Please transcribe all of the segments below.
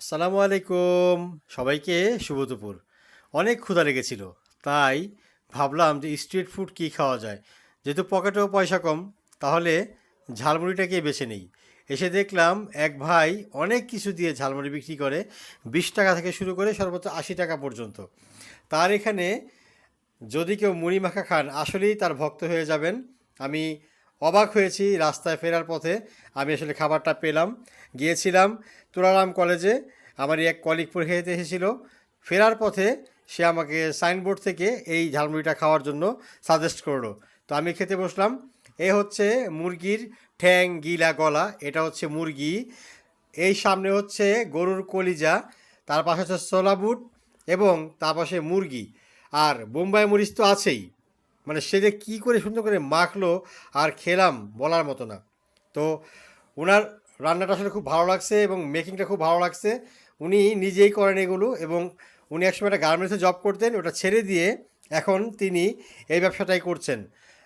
আসসালামু আলাইকুম। সবাইকে শুভ দুপুর। অনেক ক্ষুধা লেগেছিল, তাই ভাবলাম যে স্ট্রিট ফুড কী খাওয়া যায়? যেহেতু পকেটেও পয়সা কম, তাহলে ঝালমুড়িটাকে বেছে নেই। এসে দেখলাম এক ভাই অনেক কিছু দিয়ে ঝালমুড়ি বিক্রি করে বিশ টাকা থেকে শুরু করে সর্বোচ্চ আশি টাকা পর্যন্ত। তার এখানে যদি কেউ মুড়ি মাখা খান, আসলেই তার ভক্ত হয়ে যাবেন। আমি অবাক হয়েছি রাস্তায় ফেরার পথে। আমি আসলে খাবারটা পেলাম। গিয়েছিলাম তুলারাম কলেজে। আমারই এক কলিগ পরীক্ষা এসেছিল। ফেরার পথে সে আমাকে সাইনবোর্ড থেকে এই ঝালমুড়িটা খাওয়ার জন্য সাজেস্ট করল। তো আমি খেতে বসলাম। এ হচ্ছে মুরগির ঠ্যাং, গিলা, গলা। এটা হচ্ছে মুরগি। এই সামনে হচ্ছে গরুর কলিজা। তার পাশে হচ্ছে ছোলা বুট এবং তার পাশে মুরগি। আর বোম্বাই মরিচ তো আছেই। মানে সে যে কী করে সুন্দর করে মাখলো আর খেলাম বলার মতো না। তো ওনার রান্নাটা আসলে খুব ভালো লাগছে এবং মেকিংটা খুব ভালো লাগছে। উনি নিজেই করেন এগুলো এবং উনি একসময় একটা গার্মেন্টসে জব করতেন, ওটা ছেড়ে দিয়ে এখন তিনি এই ব্যবসাটাই করছেন।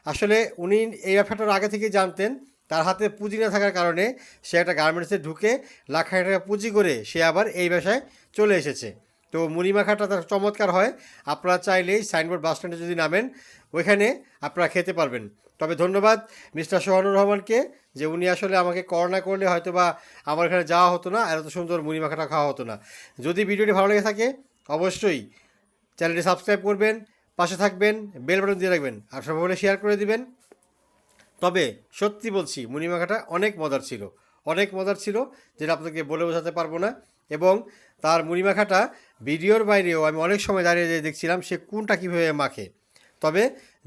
আসলে উনি এই ব্যবসাটার আগে থেকেই জানতেন, তার হাতে পুঁজি না থাকার কারণে সে একটা গার্মেন্টসে ঢুকে লাখ টাকা পুঁজি করে সে আবার এই ব্যবসায় চলে এসেছে। তো মুড়ি মাখাটা তার চমৎকার হয়। আপনারা চাইলেই সাইনবোর্ড বাস স্ট্যান্ডে যদি নামেন, ওইখানে আপনারা খেতে পারবেন। তবে ধন্যবাদ মিস্টার সোহানুর রহমানকে যে উনি আসলে আমাকে করোনা করলে হয়তো বা আমার এখানে যাওয়া হতো না, আর এত সুন্দর মুড়ি মাখাটা খাওয়া হতো না। যদি ভিডিওটি ভালো লেগে থাকে, অবশ্যই চ্যানেলটি সাবস্ক্রাইব করবেন, পাশে থাকবেন, বেল বাটন দিয়ে রাখবেন, আর সবাই শেয়ার করে দিবেন। তবে সত্যি বলছি মুড়ি মাখাটা অনেক মজার ছিল। অনেক মজার ছিল, যেটা আপনাকে বলে বোঝাতে পারব না। এবং তার মুড়ি মাখাটা ভিডিওর বাইরেও আমি অনেক সময় দাঁড়িয়ে যেয়ে দেখছিলাম সে কোনটা কীভাবে মাখে। তবে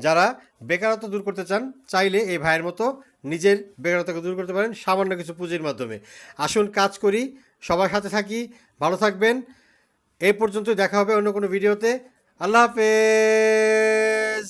যারা বেকারত্ব দূর করতে চান, চাইলে এই ভাইয়ের মতো নিজের বেকারত্বকে দূর করতে পারেন সামান্য কিছু পুঁজির মাধ্যমে। আসুন কাজ করি, সবার সাথে থাকি, ভালো থাকবেন। এই পর্যন্ত দেখা হবে অন্য কোনো ভিডিওতে। আল্লাহ হাফেজ!